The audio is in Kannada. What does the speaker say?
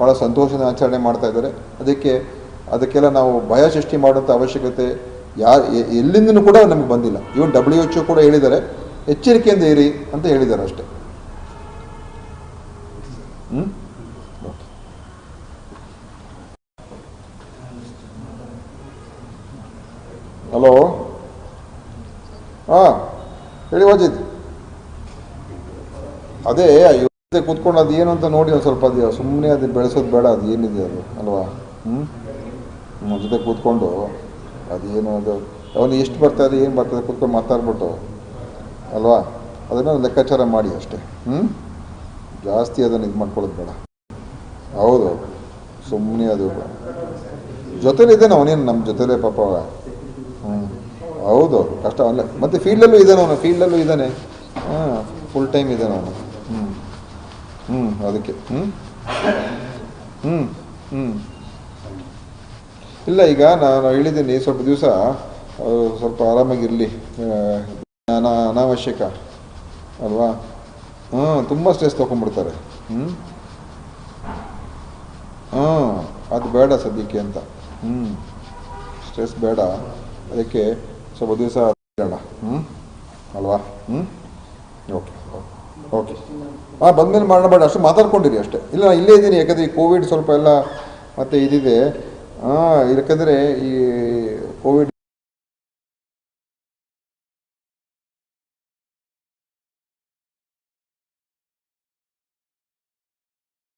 ಭಾಳ ಸಂತೋಷದ ಆಚರಣೆ ಮಾಡ್ತಾ ಇದ್ದಾರೆ. ಅದಕ್ಕೆ ಅದಕ್ಕೆಲ್ಲ ನಾವು ಭಯ ಸೃಷ್ಟಿ ಮಾಡುವಂಥ ಅವಶ್ಯಕತೆ ಯಾರು ಎಲ್ಲಿಂದನೂ ಕೂಡ ನಮಗೆ ಬಂದಿಲ್ಲ. ಇವನ್ ಡಬ್ಲ್ಯೂ ಎಚ್ ಕೂಡ ಹೇಳಿದ್ದಾರೆ. ಎಚ್ಚರಿಕೆಯಿಂದ ಇರಿ ಅಂತ ಹೇಳಿದ್ದಾರೆ ಅಷ್ಟೇ. ಹ್ಞೂ ಹಲೋ? ಹಾಂ, ಹೇಳಿ ವಾಜಿದ್. ಅದೇ ಕೂತ್ಕೊಂಡು ಅದು ಏನು ಅಂತ ನೋಡಿ ಒಂದು ಸ್ವಲ್ಪ ಅದು ಸುಮ್ಮನೆ ಅದು ಬೆಳೆಸೋದು ಬೇಡ, ಅದು ಏನಿದೆ ಅದು, ಅಲ್ವಾ? ಹ್ಞೂ ನಮ್ಮ ಜೊತೆ ಕೂತ್ಕೊಂಡು ಅದೇನು ಅದು, ಅವನು ಎಷ್ಟು ಬರ್ತದೆ ಏನು ಬರ್ತದೆ ಕೂತ್ಕೊಂಡು ಮಾತಾಡ್ಬಿಟ್ಟು, ಅಲ್ವಾ? ಅದನ್ನು ಲೆಕ್ಕಾಚಾರ ಮಾಡಿ ಅಷ್ಟೇ ಹ್ಞೂ ಜಾಸ್ತಿ ಅದನ್ನು ಇದು ಮಾಡ್ಕೊಳ್ಳೋದು ಬೇಡ. ಹೌದು ಸುಮ್ಮನೆ ಅದು ಜೊತೆಲಿದ್ದಾನೆ ಅವನೇನು, ನಮ್ಮ ಜೊತೆಲೇ ಪಾಪ ಹ್ಞೂ ಹೌದು, ಕಷ್ಟ ಅವಲ್ಲ ಮತ್ತು ಫೀಲ್ಡಲ್ಲೂ ಇದ್ದಾನೆ ಅವನು ಫೀಲ್ಡಲ್ಲೂ ಇದ್ದಾನೆ. ಹಾಂ ಫುಲ್ ಟೈಮ್ ಇದ್ದಾನೆ ಅವನು. ಹ್ಞೂ ಹ್ಞೂ ಅದಕ್ಕೆ. ಹ್ಞೂ ಹ್ಞೂ ಹ್ಞೂ ಇಲ್ಲ, ಈಗ ನಾನು ಹೇಳಿದ್ದೀನಿ ಸ್ವಲ್ಪ ದಿವಸ ಸ್ವಲ್ಪ ಆರಾಮಾಗಿರಲಿ. ಅನಾ, ಅನಾವಶ್ಯಕ, ಅಲ್ವಾ? ಹ್ಞೂ ತುಂಬ ಸ್ಟ್ರೆಸ್ ತೊಗೊಂಡ್ಬಿಡ್ತಾರೆ. ಹ್ಞೂ ಹ್ಞೂ ಅದು ಬೇಡ ಸದ್ಯಕ್ಕೆ ಅಂತ. ಹ್ಞೂ ಸ್ಟ್ರೆಸ್ ಬೇಡ. ಅದಕ್ಕೆ ಸ್ವಲ್ಪ ದಿವಸ ಇರೋಣ ಹ್ಞೂ ಅಲ್ವಾ? ಹ್ಞೂ ಓಕೆ ಓಕೆ. ಹಾಂ ಬಂದಮೇಲೆ ಮಾಡಬೇಡ, ಅಷ್ಟು ಮಾತಾಡ್ಕೊಂಡಿರಿ ಅಷ್ಟೇ. ಇಲ್ಲ ಇಲ್ಲೇ ಇದ್ದೀನಿ, ಯಾಕಂದರೆ ಈ ಕೋವಿಡ್ ಸ್ವಲ್ಪ ಎಲ್ಲ ಮತ್ತೆ ಇದಿದೆ. ಹಾಂ ಯಾಕಂದರೆ ಈ ಕೋವಿಡ್